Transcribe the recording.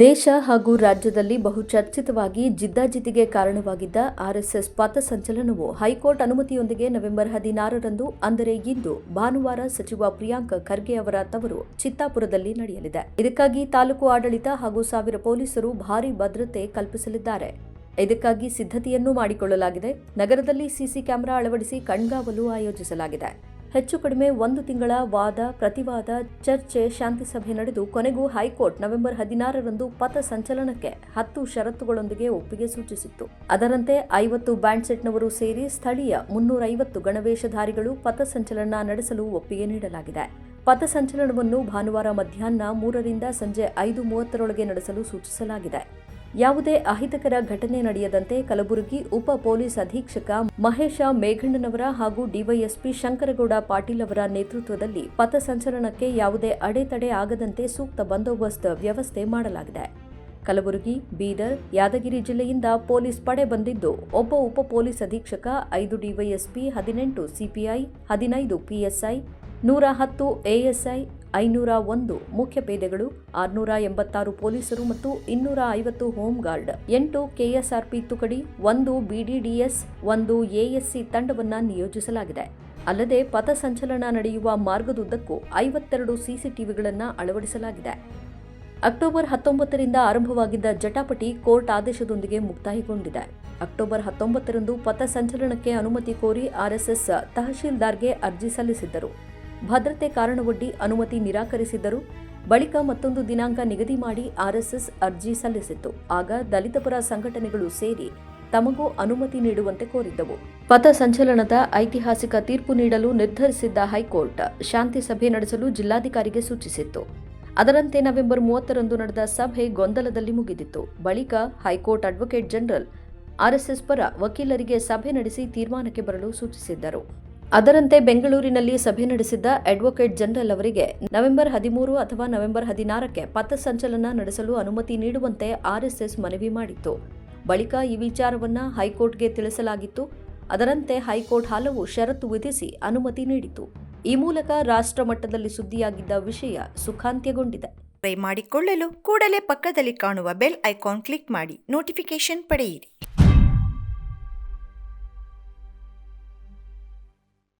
ದೇಶ ಹಾಗೂ ರಾಜ್ಯದಲ್ಲಿ ಬಹುಚರ್ಚಿತವಾಗಿ ಜಿದ್ದಾಜಿದ್ದಿಗೆ ಕಾರಣವಾಗಿದ್ದ ಆರ್ಎಸ್ಎಸ್ ಪಥಸಂಚಲನವು ಹೈಕೋರ್ಟ್ ಅನುಮತಿಯೊಂದಿಗೆ ನವೆಂಬರ್ ಹದಿನಾರರಂದು, ಅಂದರೆ ಇಂದು, ಭಾನುವಾರ ಸಚಿವ ಪ್ರಿಯಾಂಕ್ ಖರ್ಗೆ ಅವರ ತವರು ಚಿತ್ತಾಪುರದಲ್ಲಿ ನಡೆಯಲಿದೆ. ಇದಕ್ಕಾಗಿ ತಾಲೂಕು ಆಡಳಿತ ಹಾಗೂ ಸಾವಿರ ಪೊಲೀಸರು ಭಾರೀ ಭದ್ರತೆ ಕಲ್ಪಿಸಲಿದ್ದಾರೆ. ಇದಕ್ಕಾಗಿ ಸಿದ್ಧತೆಯನ್ನೂ ಮಾಡಿಕೊಳ್ಳಲಾಗಿದೆ. ನಗರದಲ್ಲಿ ಸಿಸಿ ಕ್ಯಾಮೆರಾ ಅಳವಡಿಸಿ ಕಣ್ಗಾವಲು ಆಯೋಜಿಸಲಾಗಿದೆ. ಹೆಚ್ಚು ಕಡಿಮೆ ಒಂದು ತಿಂಗಳ ವಾದ, ಪ್ರತಿವಾದ, ಚರ್ಚೆ, ಶಾಂತಿ ಸಭೆ ನಡೆದು ಕೊನೆಗೂ ಹೈಕೋರ್ಟ್ ನವೆಂಬರ್ ಹದಿನಾರರಂದು ಪಥ ಸಂಚಲನಕ್ಕೆ ಹತ್ತು ಷರತ್ತುಗಳೊಂದಿಗೆ ಒಪ್ಪಿಗೆ ಸೂಚಿಸಿತ್ತು. ಅದರಂತೆ ಐವತ್ತು ಬ್ಯಾಂಡ್ ಸೆಟ್ನವರು ಸೇರಿ ಸ್ಥಳೀಯ ಮುನ್ನೂರೈವತ್ತು ಗಣವೇಷಧಾರಿಗಳು ಪಥಸಂಚಲನ ನಡೆಸಲು ಒಪ್ಪಿಗೆ ನೀಡಲಾಗಿದೆ. ಪಥಸಂಚಲನವನ್ನು ಭಾನುವಾರ ಮಧ್ಯಾಹ್ನ ಮೂರರಿಂದ ಸಂಜೆ ಐದು ಮೂವತ್ತರೊಳಗೆ ನಡೆಸಲು ಸೂಚಿಸಲಾಗಿದೆ. ಯಾವುದೇ ಅಹಿತಕರ ಘಟನೆ ನಡೆಯದಂತೆ ಕಲಬುರಗಿ ಉಪ ಪೊಲೀಸ್ ಅಧೀಕ್ಷಕ ಮಹೇಶ ಮೇಘಣ್ಣನವರ ಹಾಗೂ ಡಿವೈಎಸ್ಪಿ ಶಂಕರಗೌಡ ಪಾಟೀಲ್ ಅವರ ನೇತೃತ್ವದಲ್ಲಿ ಪಥಸಂಚಲನಕ್ಕೆ ಯಾವುದೇ ಅಡೆತಡೆ ಆಗದಂತೆ ಸೂಕ್ತ ಬಂದೋಬಸ್ತ್ ವ್ಯವಸ್ಥೆ ಮಾಡಲಾಗಿದೆ. ಕಲಬುರಗಿ, ಬೀದರ್, ಯಾದಗಿರಿ ಜಿಲ್ಲೆಯಿಂದ ಪೊಲೀಸ್ ಪಡೆ ಬಂದಿದ್ದು, ಒಬ್ಬ ಉಪ ಪೊಲೀಸ್ ಅಧೀಕ್ಷಕ, ಐದು ಡಿವೈಎಸ್ಪಿ, ಹದಿನೆಂಟು ಸಿಪಿಐ, ಹದಿನೈದು ಪಿಎಸ್ಐ ನೂರ ಹತ್ತು ಎಎಸ್ಐ, ಐನೂರ ಒಂದು ಮುಖ್ಯ ಪೇದೆಗಳು, ಆರುನೂರ ಎಂಬತ್ತಾರು ಪೊಲೀಸರು ಮತ್ತು ಇನ್ನೂರ ಐವತ್ತು ಹೋಮ್ ಗಾರ್ಡ್ ಎಂಟು ಕೆಎಸ್ಆರ್ಪಿ ತುಕಡಿ, ಒಂದು ಬಿಡಿಡಿಎಸ್, ಒಂದು ಎಎಸ್ಸಿ ತಂಡವನ್ನು ನಿಯೋಜಿಸಲಾಗಿದೆ. ಅಲ್ಲದೆ ಪಥಸಂಚಲನ ನಡೆಯುವ ಮಾರ್ಗದುದ್ದಕ್ಕೂ ಐವತ್ತೆರಡು ಸಿಸಿಟಿವಿಗಳನ್ನು ಅಳವಡಿಸಲಾಗಿದೆ. ಅಕ್ಟೋಬರ್ ಹತ್ತೊಂಬತ್ತರಿಂದ ಆರಂಭವಾಗಿದ್ದ ಜಟಾಪಟಿ ಕೋರ್ಟ್ ಆದೇಶದೊಂದಿಗೆ ಮುಕ್ತಾಯಗೊಂಡಿದೆ. ಅಕ್ಟೋಬರ್ ಹತ್ತೊಂಬತ್ತರಂದು ಪಥಸಂಚಲನಕ್ಕೆ ಅನುಮತಿ ಕೋರಿ ಆರ್ಎಸ್ಎಸ್ ತಹಶೀಲ್ದಾರ್ಗೆ ಅರ್ಜಿ ಸಲ್ಲಿಸಿದ್ದರು. ಭದ್ರತೆ ಕಾರಣವೊಡ್ಡಿ ಅನುಮತಿ ನಿರಾಕರಿಸಿದ್ದರು. ಬಳಿಕ ಮತ್ತೊಂದು ದಿನಾಂಕ ನಿಗದಿ ಮಾಡಿ ಆರ್ಎಸ್ಎಸ್ ಅರ್ಜಿ ಸಲ್ಲಿಸಿತ್ತು. ಆಗ ದಲಿತಪರ ಸಂಘಟನೆಗಳು ಸೇರಿ ತಮಗೂ ಅನುಮತಿ ನೀಡುವಂತೆ ಕೋರಿದ್ದವು. ಪಥ ಸಂಚಲನದ ಐತಿಹಾಸಿಕ ತೀರ್ಪು ನೀಡಲು ನಿರ್ಧರಿಸಿದ್ದ ಹೈಕೋರ್ಟ್ ಶಾಂತಿ ಸಭೆ ನಡೆಸಲು ಜಿಲ್ಲಾಧಿಕಾರಿಗೆ ಸೂಚಿಸಿತ್ತು. ಅದರಂತೆ ನವೆಂಬರ್ ಮೂವತ್ತರಂದು ನಡೆದ ಸಭೆ ಗೊಂದಲದಲ್ಲಿ ಮುಗಿದಿತ್ತು. ಬಳಿಕ ಹೈಕೋರ್ಟ್ ಅಡ್ವೊಕೇಟ್ ಜನರಲ್ ಆರ್ಎಸ್ಎಸ್ ಪರ ವಕೀಲರಿಗೆ ಸಭೆ ನಡೆಸಿ ತೀರ್ಮಾನಕ್ಕೆ ಬರಲು ಸೂಚಿಸಿದ್ದರು. ಅದರಂತೆ ಬೆಂಗಳೂರಿನಲ್ಲಿ ಸಭೆ ನಡೆಸಿದ್ದ ಅಡ್ವೊಕೇಟ್ ಜನರಲ್ ಅವರಿಗೆ ನವೆಂಬರ್ ಹದಿಮೂರು ಅಥವಾ ನವೆಂಬರ್ ಹದಿನಾರಕ್ಕೆ ಪಥಸಂಚಲನ ನಡೆಸಲು ಅನುಮತಿ ನೀಡುವಂತೆ ಆರ್ಎಸ್ಎಸ್ ಮನವಿ ಮಾಡಿತ್ತು. ಬಳಿಕ ಈ ವಿಚಾರವನ್ನ ಹೈಕೋರ್ಟ್ಗೆ ತಿಳಿಸಲಾಗಿತ್ತು. ಅದರಂತೆ ಹೈಕೋರ್ಟ್ ಹಲವು ಷರತ್ತು ವಿಧಿಸಿ ಅನುಮತಿ ನೀಡಿತು. ಈ ಮೂಲಕ ರಾಷ್ಟ್ರ ಮಟ್ಟದಲ್ಲಿ ಸುದ್ದಿಯಾಗಿದ್ದ ವಿಷಯ ಸುಖಾಂತ್ಯಗೊಂಡಿದೆ. ಮಾಡಿಕೊಳ್ಳಲು ಕೂಡಲೇ ಪಕ್ಕದಲ್ಲಿ ಕಾಣುವ ಬೆಲ್ ಐಕಾನ್ ಕ್ಲಿಕ್ ಮಾಡಿ ನೋಟಿಫಿಕೇಶನ್ ಪಡೆಯಿರಿ.